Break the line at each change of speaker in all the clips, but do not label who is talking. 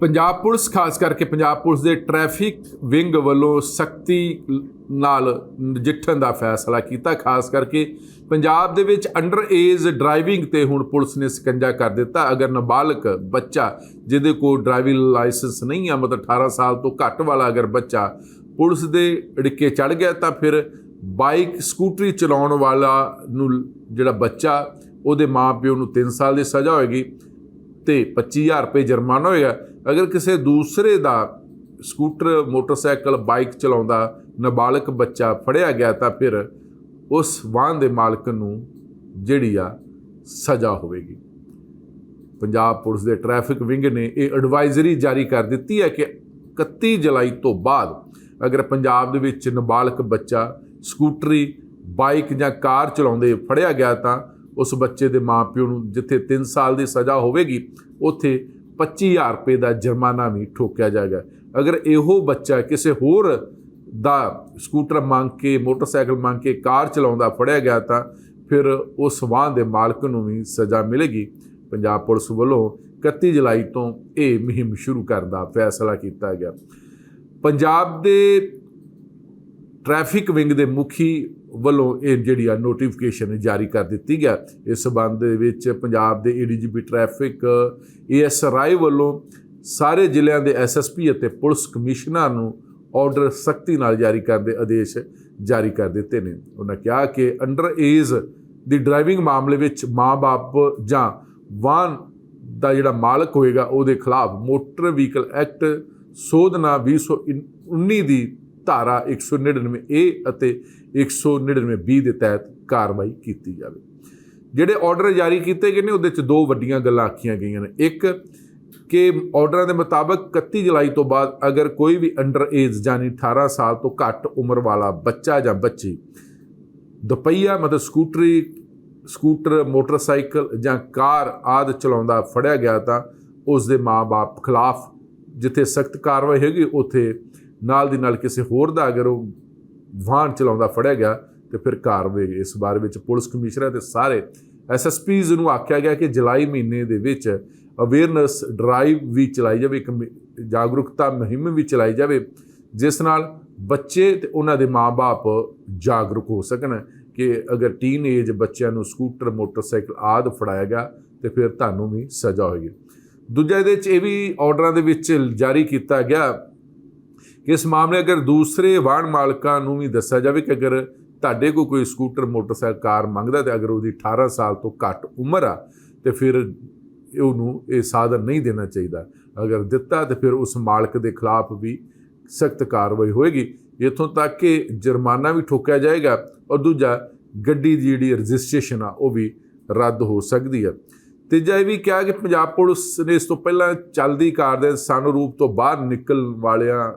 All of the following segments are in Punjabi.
ਪੰਜਾਬ ਪੁਲਿਸ, ਖਾਸ ਕਰਕੇ ਪੰਜਾਬ ਪੁਲਿਸ ਦੇ ਟ੍ਰੈਫਿਕ ਵਿੰਗ ਵੱਲੋਂ ਸਖਤੀ ਨਾਲ ਨਜਿੱਠਣ ਦਾ ਫੈਸਲਾ ਕੀਤਾ, ਖਾਸ ਕਰਕੇ ਪੰਜਾਬ ਦੇ ਵਿੱਚ ਅੰਡਰ ਏਜ ਡਰਾਈਵਿੰਗ ਤੇ ਹੁਣ ਪੁਲਿਸ ਨੇ ਸਕੰਜਾ ਕਰ ਦਿੱਤਾ। ਅਗਰ ਨਾਬਾਲਗ ਬੱਚਾ, ਜਿਹਦੇ ਕੋਲ ਡਰਾਈਵਿੰਗ ਲਾਇਸੈਂਸ ਨਹੀਂ ਆ, ਮਤਲਬ 18 ਸਾਲ ਤੋਂ ਘੱਟ ਵਾਲਾ ਅਗਰ ਬੱਚਾ ਪੁਲਿਸ ਦੇ ੜਿੱਕੇ ਚੜ ਗਿਆ, ਤਾਂ ਫਿਰ ਬਾਈਕ ਸਕੂਟਰੀ ਚਲਾਉਣ ਵਾਲਾ ਨੂੰ ਜਿਹੜਾ ਬੱਚਾ, ਉਹਦੇ ਮਾਪਿਓ ਨੂੰ 3 ਸਾਲ ਦੀ ਸਜ਼ਾ ਹੋਏਗੀ ਤੇ 25000 ਰੁਪਏ ਜੁਰਮਾਨਾ ਹੋਏਗਾ। ਅਗਰ ਕਿਸੇ ਦੂਸਰੇ ਦਾ ਸਕੂਟਰ, ਮੋਟਰਸਾਈਕਲ, ਬਾਈਕ ਚਲਾਉਂਦਾ ਨਾਬਾਲਗ ਬੱਚਾ ਫੜਿਆ ਗਿਆ ਤਾਂ ਫਿਰ ਉਸ ਵਾਹਨ ਦੇ ਮਾਲਕ ਨੂੰ ਜਿਹੜੀ ਆ ਸਜ਼ਾ ਹੋਵੇਗੀ। ਪੰਜਾਬ ਪੁਲਿਸ ਦੇ ਟ੍ਰੈਫਿਕ ਵਿੰਗ ਨੇ ਇਹ ਐਡਵਾਈਜ਼ਰੀ ਜਾਰੀ ਕਰ ਦਿੱਤੀ ਹੈ ਕਿ 31 ਜੁਲਾਈ ਤੋਂ ਬਾਅਦ ਅਗਰ ਪੰਜਾਬ ਦੇ ਵਿੱਚ ਨਾਬਾਲਗ ਬੱਚਾ ਸਕੂਟਰੀ, ਬਾਈਕ ਜਾਂ ਕਾਰ ਚਲਾਉਂਦੇ ਫੜਿਆ ਗਿਆ ਤਾਂ ਉਸ ਬੱਚੇ ਦੇ ਮਾਪਿਓ ਨੂੰ ਜਿੱਥੇ 3 ਸਾਲ ਦੀ ਸਜ਼ਾ ਹੋਵੇਗੀ, ਉੱਥੇ 25000 ਰੁਪਏ ਦਾ ਜੁਰਮਾਨਾ ਵੀ ਠੋਕਿਆ ਜਾਏਗਾ। ਅਗਰ ਇਹੋ ਬੱਚਾ ਕਿਸੇ ਹੋਰ ਦਾ ਸਕੂਟਰ ਮੰਗ ਕੇ, ਮੋਟਰਸਾਈਕਲ ਮੰਗ ਕੇ, ਕਾਰ ਚਲਾਉਂਦਾ ਫੜਿਆ ਗਿਆ ਤਾਂ ਫਿਰ ਉਸ ਵਾਹਨ ਦੇ ਮਾਲਕ ਨੂੰ ਵੀ ਸਜ਼ਾ ਮਿਲੇਗੀ। ਪੰਜਾਬ ਪੁਲਿਸ ਵੱਲੋਂ 31 ਜੁਲਾਈ ਤੋਂ ਇਹ ਮੁਹਿੰਮ ਸ਼ੁਰੂ ਕਰਨ ਦਾ ਫੈਸਲਾ ਕੀਤਾ ਗਿਆ। ਪੰਜਾਬ ਦੇ ਟ੍ਰੈਫਿਕ ਵਿੰਗ ਦੇ ਮੁਖੀ ਵੱਲੋਂ ਇਹ ਜਿਹੜੀ ਆ ਨੋਟੀਫਿਕੇਸ਼ਨ ਜਾਰੀ ਕਰ ਦਿੱਤੀ ਗਿਆ। ਇਸ ਸਬੰਧ ਦੇ ਵਿੱਚ ਪੰਜਾਬ ਦੇ ਏਡੀਜੀਪੀ ਟ੍ਰੈਫਿਕ ਏਐਸ ਰਾਏ ਵੱਲੋਂ ਸਾਰੇ ਜ਼ਿਲ੍ਹਿਆਂ ਦੇ ਐਸਐਸਪੀ ਅਤੇ ਪੁਲਿਸ ਕਮਿਸ਼ਨਰ ਨੂੰ ਆਰਡਰ ਸਖਤੀ ਨਾਲ ਜਾਰੀ ਕਰਨ ਦੇ ਆਦੇਸ਼ ਜਾਰੀ ਕਰ ਦਿੱਤੇ ਨੇ। ਉਹਨਾਂ ਕਿਹਾ ਕਿ ਅੰਡਰ ਏਜ ਦੀ ਡਰਾਈਵਿੰਗ ਮਾਮਲੇ ਵਿੱਚ ਮਾਂ-ਬਾਪ ਜਾਂ ਵਾਹਨ ਦਾ ਜਿਹੜਾ ਮਾਲਕ ਹੋਏਗਾ, ਉਹਦੇ ਖਿਲਾਫ ਮੋਟਰ ਵਹੀਕਲ ਐਕਟ ਸੋਧਨਾ 2019 ਦੀ ਧਾਰਾ 199 ਏ ਅਤੇ 199 ਬੀ ਦੇ ਤਹਿਤ ਕਾਰਵਾਈ ਕੀਤੀ ਜਾਵੇ। ਜਿਹੜੇ ਆਰਡਰ ਜਾਰੀ ਕੀਤੇ ਗਏ ਨੇ, ਉਹਦੇ ਚ ਦੋ ਵੱਡੀਆਂ ਗੱਲਾਂ ਆਖੀਆਂ ਗਈਆਂ ਨੇ। ਇੱਕ, ਕਿ ਆਰਡਰਾਂ ਦੇ ਮੁਤਾਬਕ 31 ਜੁਲਾਈ ਤੋਂ ਬਾਅਦ ਅਗਰ ਕੋਈ ਵੀ ਅੰਡਰ ਏਜ ਯਾਨੀ 18 ਸਾਲ ਤੋਂ ਘੱਟ ਉਮਰ ਵਾਲਾ ਬੱਚਾ ਜਾਂ ਬੱਚੀ ਦੁਪਹੀਆ ਮਤਲਬ ਸਕੂਟਰੀ, ਸਕੂਟਰ, ਮੋਟਰਸਾਈਕਲ ਜਾਂ ਕਾਰ ਆਦ ਚਲਾਉਂਦਾ ਫੜਿਆ ਗਿਆ ਤਾਂ ਉਸ ਦੇ ਮਾਪੇ ਖਿਲਾਫ ਜਿੱਥੇ ਸਖਤ ਕਾਰਵਾਈ ਹੋਏਗੀ, ਉੱਥੇ ਨਾਲ ਦੀ ਨਾਲ ਕਿਸੇ ਹੋਰ ਦਾ ਅਗਰ ਉਹ ਵਾਹਨ ਚਲਾਉਂਦਾ ਫੜਿਆ ਗਿਆ ਤੇ ਫਿਰ ਕਾਰਵਾਈ ਇਸ ਬਾਰੇ ਵਿੱਚ ਪੁਲਿਸ ਕਮਿਸ਼ਨਰ ਤੇ ਸਾਰੇ ਐਸਐਸਪੀਜ਼ ਨੂੰ ਆਖਿਆ ਗਿਆ ਕਿ ਜੁਲਾਈ ਮਹੀਨੇ ਦੇ ਵਿੱਚ ਅਵੇਅਰਨੈਸ ਡਰਾਈਵ ਵੀ ਚਲਾਈ ਜਾਵੇ, ਇੱਕ ਮ- ਜਾਗਰੂਕਤਾ ਮੁਹਿੰਮ ਵੀ ਚਲਾਈ ਜਾਵੇ, ਜਿਸ ਨਾਲ ਬੱਚੇ ਤੇ ਉਹਨਾਂ ਦੇ ਮਾਪੇ ਜਾਗਰੂਕ ਹੋ ਸਕਣ ਕਿ ਅਗਰ ਟੀਨ ਏਜ ਬੱਚਿਆਂ ਨੂੰ ਸਕੂਟਰ, ਮੋਟਰਸਾਈਕਲ ਆਦ ਫੜਾਇਆ ਗਿਆ ਤੇ ਫਿਰ ਤੁਹਾਨੂੰ ਵੀ ਸਜ਼ਾ ਹੋਏਗੀ। ਦੂਜਾ ਇਹਦੇ ਵਿੱਚ ਇਹ ਵੀ ਆਰਡਰਾਂ ਦੇ ਵਿੱਚ ਜਾਰੀ ਕੀਤਾ ਗਿਆ ਇਸ ਮਾਮਲੇ ਅਗਰ ਦੂਸਰੇ ਵਾਹਨ ਮਾਲਕਾਂ ਨੂੰ ਵੀ ਦੱਸਿਆ ਜਾਵੇ ਕਿ ਅਗਰ ਤੁਹਾਡੇ ਕੋਲ ਕੋਈ ਸਕੂਟਰ, ਮੋਟਰਸਾਈਕਲ, ਕਾਰ ਮੰਗਦਾ ਤੇ ਅਗਰ ਉਹਦੀ 18 ਸਾਲ ਤੋਂ ਘੱਟ ਉਮਰ ਆ, ਤੇ ਫਿਰ ਉਹਨੂੰ ਇਹ ਸਾਧਨ ਨਹੀਂ ਦੇਣਾ ਚਾਹੀਦਾ। ਅਗਰ ਦਿੱਤਾ ਤੇ ਫਿਰ ਉਸ ਮਾਲਕ ਦੇ ਖਿਲਾਫ ਵੀ ਸਖਤ ਕਾਰਵਾਈ ਹੋਏਗੀ। ਇਥੋਂ ਤੱਕ ਕਿ ਜੁਰਮਾਨਾ ਵੀ ਠੋਕਿਆ ਜਾਏਗਾ ਔਰ ਦੂਜਾ ਗੱਡੀ ਦੀ ਜਿਹੜੀ ਰਜਿਸਟ੍ਰੇਸ਼ਨ ਆ, ਉਹ ਵੀ ਰੱਦ ਹੋ ਸਕਦੀ ਹੈ ਤੀਜਾ ਇਹ ਵੀ ਕਿਹਾ ਕਿ ਪੰਜਾਬ ਪੁਲਿਸ ਨੇ ਇਸ ਤੋਂ ਪਹਿਲਾਂ ਚੱਲਦੀ ਕਾਰ ਦੇ ਰੂਪ ਤੋਂ ਬਾਹਰ ਨਿਕਲਣ ਵਾਲਿਆਂ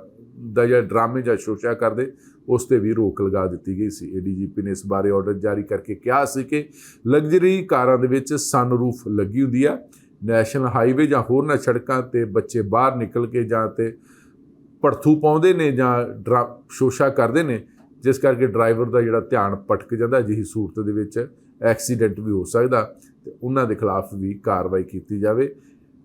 ਦਾ ਜਾਂ ਡਰਾਮੇ ਜਾਂ ਸ਼ੋਸ਼ਾ ਕਰਦੇ, ਉਸ ਤੇ ਵੀ ਰੋਕ ਲਗਾ ਦਿੱਤੀ ਗਈ ਸੀ। ਏਡੀਜੀਪੀ ਨੇ ਇਸ ਬਾਰੇ ਆਰਡਰ ਜਾਰੀ ਕਰਕੇ ਕਿਹਾ ਸੀ ਕਿ ਲਗਜ਼ਰੀ ਕਾਰਾਂ ਦੇ ਵਿੱਚ ਸਨਰੂਫ ਲੱਗੀ ਹੁੰਦੀ ਆ ਨੈਸ਼ਨਲ ਹਾਈਵੇ ਜਾਂ ਹੋਰਨਾਂ ਸੜਕਾਂ ਤੇ ਬੱਚੇ ਬਾਹਰ ਨਿਕਲ ਕੇ ਜਾਂ ਤੇ ਪੜਥੂ ਪਾਉਂਦੇ ਨੇ ਜਾਂ ਡਰਾ, ਸ਼ੋਸ਼ਾ ਕਰਦੇ ਨੇ, ਜਿਸ ਕਰਕੇ ਡਰਾਈਵਰ ਦਾ ਜਿਹੜਾ ਧਿਆਨ ਭਟਕ ਜਾਂਦਾ, ਅਜਿਹੀ ਸੂਰਤ ਦੇ ਵਿੱਚ ਐਕਸੀਡੈਂਟ ਵੀ ਹੋ ਸਕਦਾ ਤੇ ਉਹਨਾਂ ਦੇ ਖਿਲਾਫ ਵੀ ਕਾਰਵਾਈ ਕੀਤੀ ਜਾਵੇ।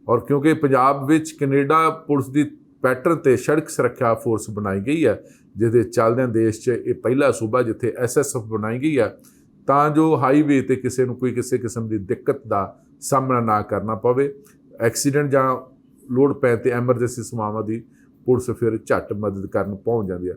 ਔਰ ਕਿਉਂਕਿ ਪੰਜਾਬ ਵਿੱਚ ਕੈਨੇਡਾ ਪੁਲਿਸ ਦੀ ਪੈਟਰਨ ਤੇ ਸੜਕ ਸੁਰੱਖਿਆ ਫੋਰਸ ਬਣਾਈ ਗਈ ਹੈ, ਜਿਹਦੇ ਚੱਲਦਿਆਂ ਦੇਸ਼ 'ਚ ਇਹ ਪਹਿਲਾ ਸੂਬਾ ਜਿੱਥੇ ਐਸਐਸਐਫ ਬਣਾਈ ਗਈ ਹੈ, ਤਾਂ ਜੋ ਹਾਈਵੇ ਤੇ ਕਿਸੇ ਨੂੰ ਕੋਈ ਕਿਸੇ ਕਿਸਮ ਦੀ ਦਿੱਕਤ ਦਾ ਸਾਹਮਣਾ ਨਾ ਕਰਨਾ ਪਵੇ, ਐਕਸੀਡੈਂਟ ਜਾਂ ਲੋੜ ਪੈਣ ਤੇ ਐਮਰਜੈਂਸੀ ਸੇਵਾਵਾਂ ਦੀ ਪੁਲਿਸ ਫਿਰ ਝੱਟ ਮਦਦ ਕਰਨ ਪਹੁੰਚ ਜਾਂਦੀ ਹੈ।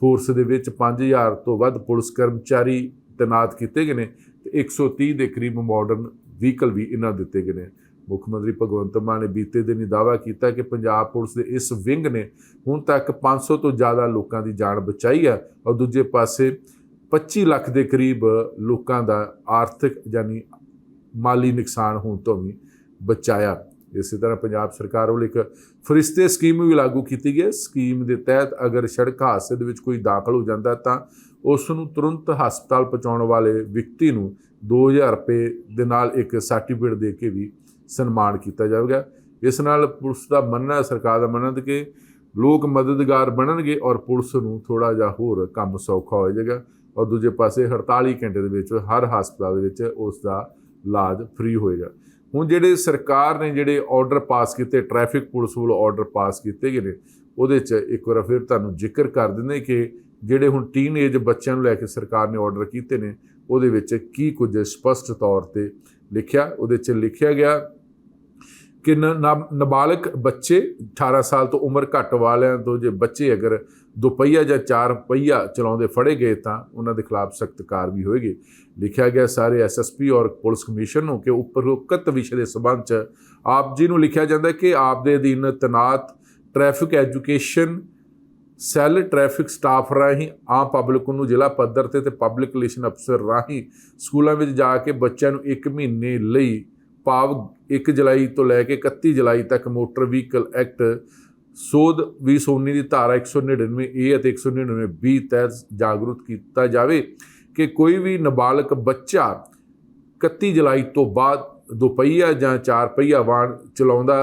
ਫੋਰਸ ਦੇ ਵਿੱਚ 5000 ਤੋਂ ਵੱਧ ਪੁਲਿਸ ਕਰਮਚਾਰੀ ਤੈਨਾਤ ਕੀਤੇ ਗਏ ਨੇ ਤੇ 130 ਦੇ ਕਰੀਬ ਮਾਡਰਨ ਵਹੀਕਲ ਵੀ ਇਹਨਾਂ ਦਿੱਤੇ ਗਏ ਨੇ। ਮੁੱਖ ਮੰਤਰੀ ਭਗਵੰਤ ਮਾਨ ਨੇ ਬੀਤੇ ਦਿਨ ਹੀ ਦਾਅਵਾ ਕੀਤਾ ਕਿ ਪੰਜਾਬ ਪੁਲਿਸ ਦੇ ਇਸ ਵਿੰਗ ਨੇ ਹੁਣ ਤੱਕ 500 ਤੋਂ ਜ਼ਿਆਦਾ ਲੋਕਾਂ ਦੀ ਜਾਨ ਬਚਾਈ ਹੈ ਔਰ ਦੂਜੇ ਪਾਸੇ 25 ਲੱਖ ਦੇ ਕਰੀਬ ਲੋਕਾਂ ਦਾ ਆਰਥਿਕ ਯਾਨੀ ਮਾਲੀ ਨੁਕਸਾਨ ਹੋਣ ਤੋਂ ਵੀ ਬਚਾਇਆ। ਇਸੇ ਤਰ੍ਹਾਂ ਪੰਜਾਬ ਸਰਕਾਰ ਵੱਲੋਂ ਇੱਕ ਫਰਿਸ਼ਤੇ ਸਕੀਮ ਵੀ ਲਾਗੂ ਕੀਤੀ ਗਈ ਹੈ। ਸਕੀਮ ਦੇ ਤਹਿਤ ਅਗਰ ਸੜਕ ਹਾਦਸੇ ਦੇ ਵਿੱਚ ਕੋਈ ਦਾਖਲ ਹੋ ਜਾਂਦਾ ਤਾਂ ਉਸ ਨੂੰ ਤੁਰੰਤ ਹਸਪਤਾਲ ਪਹੁੰਚਾਉਣ ਵਾਲੇ ਵਿਅਕਤੀ ਨੂੰ 2000 ਰੁਪਏ ਦੇ ਨਾਲ ਇੱਕ ਸਰਟੀਫਿਕੇਟ ਦੇ ਕੇ ਵੀ ਸਨਮਾਨ ਕੀਤਾ ਜਾਵੇਗਾ। ਇਸ ਨਾਲ ਪੁਲਿਸ ਦਾ ਮੰਨਣਾ ਹੈ, ਸਰਕਾਰ ਦਾ ਮੰਨਣਾ ਕਿ ਲੋਕ ਮਦਦਗਾਰ ਬਣਨਗੇ ਔਰ ਪੁਲਿਸ ਨੂੰ ਥੋੜਾ ਜਿਹਾ ਹੋਰ ਕੰਮ ਸੌਖਾ ਹੋ ਜਾਏਗਾ ਔਰ ਦੂਜੇ ਪਾਸੇ 48 ਘੰਟੇ ਦੇ ਵਿੱਚ ਹਰ ਹਸਪਤਾਲ ਦੇ ਵਿੱਚ ਉਸ ਦਾ ਇਲਾਜ ਫ੍ਰੀ ਹੋਏਗਾ। ਹੁਣ ਜਿਹੜੇ ਸਰਕਾਰ ਨੇ ਜਿਹੜੇ ਆਰਡਰ ਪਾਸ ਕੀਤੇ ਟ੍ਰੈਫਿਕ ਪੁਲਿਸ ਵੱਲੋਂ ਆਰਡਰ ਪਾਸ ਕੀਤੇ ਗਏ ਨੇ ਉਹਦੇ 'ਚ ਇੱਕ ਵਾਰ ਫਿਰ ਤੁਹਾਨੂੰ ਜ਼ਿਕਰ ਕਰ ਦਿੰਦੇ ਕਿ ਜਿਹੜੇ ਹੁਣ ਟੀਨ ਏਜ ਬੱਚਿਆਂ ਨੂੰ ਲੈ ਕੇ ਸਰਕਾਰ ਨੇ ਆਰਡਰ ਕੀਤੇ ਨੇ, ਉਹਦੇ ਵਿੱਚ ਕੀ ਕੁਝ ਸਪਸ਼ਟ ਤੌਰ ਤੇ ਲਿਖਿਆ, ਉਹਦੇ 'ਚ ਲਿਖਿਆ ਗਿਆ ਕਿ ਨ- ਨਾ- ਨਾਬਾਲਗ ਬੱਚੇ 18 ਸਾਲ ਤੋਂ ਉਮਰ ਘੱਟ ਵਾਲਿਆਂ ਤੋਂ ਜੇ ਬੱਚੇ ਅਗਰ ਦੁਪਹੀਆ ਜਾਂ ਚਾਰ ਪਹੀਆ ਚਲਾਉਂਦੇ ਫੜੇ ਗਏ ਤਾਂ ਉਹਨਾਂ ਦੇ ਖਿਲਾਫ ਸਖਤ ਕਾਰਵਾਈ ਹੋਏਗੀ। ਲਿਖਿਆ ਗਿਆ ਸਾਰੇ ਐਸਐਸਪੀ ਔਰ ਪੁਲਿਸ ਕਮਿਸ਼ਨ ਨੂੰ ਕਿ ਉਪਰੋਕਤ ਵਿਸ਼ੇ ਦੇ ਸਬੰਧ ਚ ਆਪ ਜੀ ਨੂੰ ਲਿਖਿਆ ਜਾਂਦਾ ਕਿ ਆਪ ਦੇ ਅਧੀਨ ਤਨਾਤ traffic education cell traffic staff ਰਾਹੀਂ, ਆਮ ਪਬਲਿਕ ਨੂੰ ਜ਼ਿਲ੍ਹਾ ਪੱਧਰ ਤੇ ਤੇ ਪਬਲਿਕ ਰਿਲੇਸ਼ਨ ਅਫਸਰ ਰਾਹੀਂ ਸਕੂਲਾਂ ਵਿੱਚ ਜਾ ਕੇ ਬੱਚਿਆਂ ਨੂੰ 1 ਮਹੀਨੇ ਲਈ ਭਾਵ 1 ਜੁਲਾਈ ਤੋਂ ਲੈ ਕੇ 31 ਜੁਲਾਈ ਤੱਕ ਮੋਟਰ ਵਹੀਕਲ ਐਕਟ ਸੋਧ 2019 ਦੀ ਧਾਰਾ 199 ਏ ਅਤੇ 199 ਬੀ ਤਹਿਤ ਜਾਗਰੂਕ ਕੀਤਾ ਜਾਵੇ ਕਿ ਕੋਈ ਵੀ ਨਾਬਾਲਗ ਬੱਚਾ 31 ਜੁਲਾਈ ਤੋਂ ਬਾਅਦ ਦੁਪਹੀਆ ਜਾਂ ਚਾਰ ਪਹੀਆ ਵਾਹਨ ਚਲਾਉਂਦਾ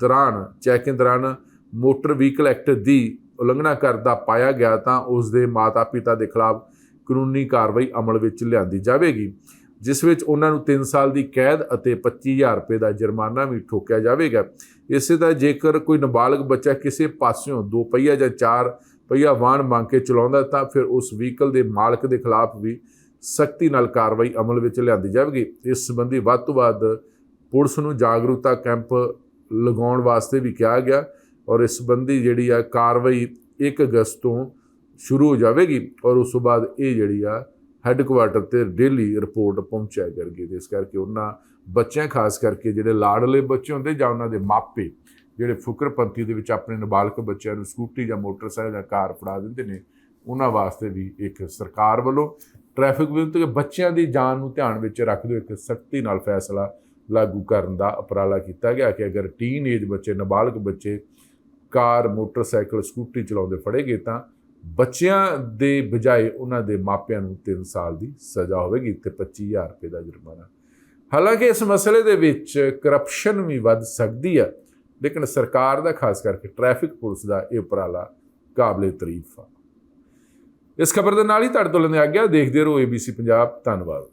ਦੌਰਾਨ ਚੈਕਿੰਗ ਦੌਰਾਨ ਮੋਟਰ ਵਹੀਕਲ ਐਕਟ ਦੀ ਉਲੰਘਣਾ ਕਰਦਾ ਪਾਇਆ ਗਿਆ ਤਾਂ ਉਸ ਦੇ ਮਾਤਾ-ਪਿਤਾ ਦੇ ਖਿਲਾਫ ਕਾਨੂੰਨੀ ਕਾਰਵਾਈ ਅਮਲ ਵਿੱਚ ਲਿਆਂਦੀ ਜਾਵੇਗੀ, ਜਿਸ ਵਿੱਚ ਉਹਨਾਂ ਨੂੰ 3 ਸਾਲ ਦੀ ਕੈਦ ਅਤੇ 25000 ਰੁਪਏ ਦਾ ਜੁਰਮਾਨਾ ਵੀ ਠੋਕਿਆ ਜਾਵੇਗਾ। ਇਸੇ ਤਰ੍ਹਾਂ ਜੇਕਰ ਕੋਈ ਨਾਬਾਲਗ ਬੱਚਾ ਕਿਸੇ ਪਾਸਿਓਂ ਦੋ ਪਹੀਆ ਜਾਂ ਚਾਰ ਪਹੀਆ ਵਾਹਨ ਮੰਗ ਕੇ ਚਲਾਉਂਦਾ ਤਾਂ ਫਿਰ ਉਸ ਵਹੀਕਲ ਦੇ ਮਾਲਕ ਦੇ ਖਿਲਾਫ ਵੀ ਸਖਤੀ ਨਾਲ ਕਾਰਵਾਈ ਅਮਲ ਵਿੱਚ ਲਿਆਂਦੀ ਜਾਵੇਗੀ। ਇਸ ਸੰਬੰਧੀ ਵੱਧ ਤੋਂ ਵੱਧ ਪੁਲਿਸ ਨੂੰ ਜਾਗਰੂਕਤਾ ਕੈਂਪ ਲਗਾਉਣ ਵਾਸਤੇ ਵੀ ਕਿਹਾ ਗਿਆ ਔਰ ਇਸ ਸੰਬੰਧੀ ਜਿਹੜੀ ਆ ਕਾਰਵਾਈ 1 ਅਗਸਤ ਤੋਂ ਸ਼ੁਰੂ ਹੋ ਜਾਵੇਗੀ ਔਰ ਉਸ ਤੋਂ ਬਾਅਦ ਇਹ ਜਿਹੜੀ ਆ ਹੈੱਡਕੁਆਰਟਰ ਤੇ ਡੇਲੀ ਰਿਪੋਰਟ ਪਹੁੰਚਾਇਆ ਕਰੇਗੀ ਤੇ ਇਸ ਕਰਕੇ ਉਹਨਾਂ ਬੱਚਿਆਂ, ਖਾਸ ਕਰਕੇ ਜਿਹੜੇ ਲਾੜਲੇ ਬੱਚੇ ਹੁੰਦੇ ਜਾਂ ਉਹਨਾਂ ਦੇ ਮਾਪੇ, ਜਿਹੜੇ ਫੁਕਰਪੰਤੀ ਦੇ ਵਿੱਚ ਆਪਣੇ ਨਾਬਾਲਗ ਬੱਚਿਆਂ ਨੂੰ ਸਕੂਟੀ ਜਾਂ ਮੋਟਰਸਾਈਕਲ ਜਾਂ ਕਾਰ ਫੜਾ ਦਿੰਦੇ ਨੇ, ਉਹਨਾਂ ਵਾਸਤੇ ਵੀ ਇੱਕ ਸਰਕਾਰ ਵੱਲੋਂ ਟ੍ਰੈਫਿਕ ਵਿਰੁੱਧ ਤੇ ਬੱਚਿਆਂ ਦੀ ਜਾਨ ਨੂੰ ਧਿਆਨ ਵਿੱਚ ਰੱਖਦੇ ਹੋਏ ਇੱਕ ਸਖਤੀ ਨਾਲ ਫੈਸਲਾ ਲਾਗੂ ਕਰਨ ਦਾ ਉਪਰਾਲਾ ਕੀਤਾ ਗਿਆ ਕਿ ਅਗਰ ਟੀਨ ਏਜ ਬੱਚੇ, ਨਾਬਾਲਗ ਬੱਚੇ ਕਾਰ, ਮੋਟਰਸਾਈਕਲ, ਸਕੂਟਰੀ ਚਲਾਉਂਦੇ ਫੜੇ ਗਏ ਤਾਂ ਬੱਚਿਆਂ ਦੇ ਬਜਾਏ ਉਹਨਾਂ ਦੇ ਮਾਪਿਆਂ ਨੂੰ 3 ਸਾਲ ਦੀ ਸਜ਼ਾ ਹੋਵੇਗੀ ਤੇ 25000 ਰੁਪਏ ਦਾ ਜੁਰਮਾਨਾ। ਹਾਲਾਂਕਿ ਇਸ ਮਸਲੇ ਦੇ ਵਿੱਚ ਕਰਪਸ਼ਨ ਵੀ ਵੱਧ ਸਕਦੀ ਹੈ ਲੇਕਿਨ ਸਰਕਾਰ ਦਾ, ਖਾਸ ਕਰਕੇ ਟ੍ਰੈਫਿਕ ਪੁਲਿਸ ਦਾ ਇਹ ਉਪਰਾਲਾ ਕਾਬਲੇ ਤਾਰੀਫ ਆ। ਇਸ ਖਬਰ ਦੇ ਨਾਲ ਹੀ ਤੁਹਾਡੇ ਤੋਂ ਲੈਂਦੇ ਆ ਗਿਆ ਦੇਖਦੇ ਰਹੋ ABC ਪੰਜਾਬ, ਧੰਨਵਾਦ।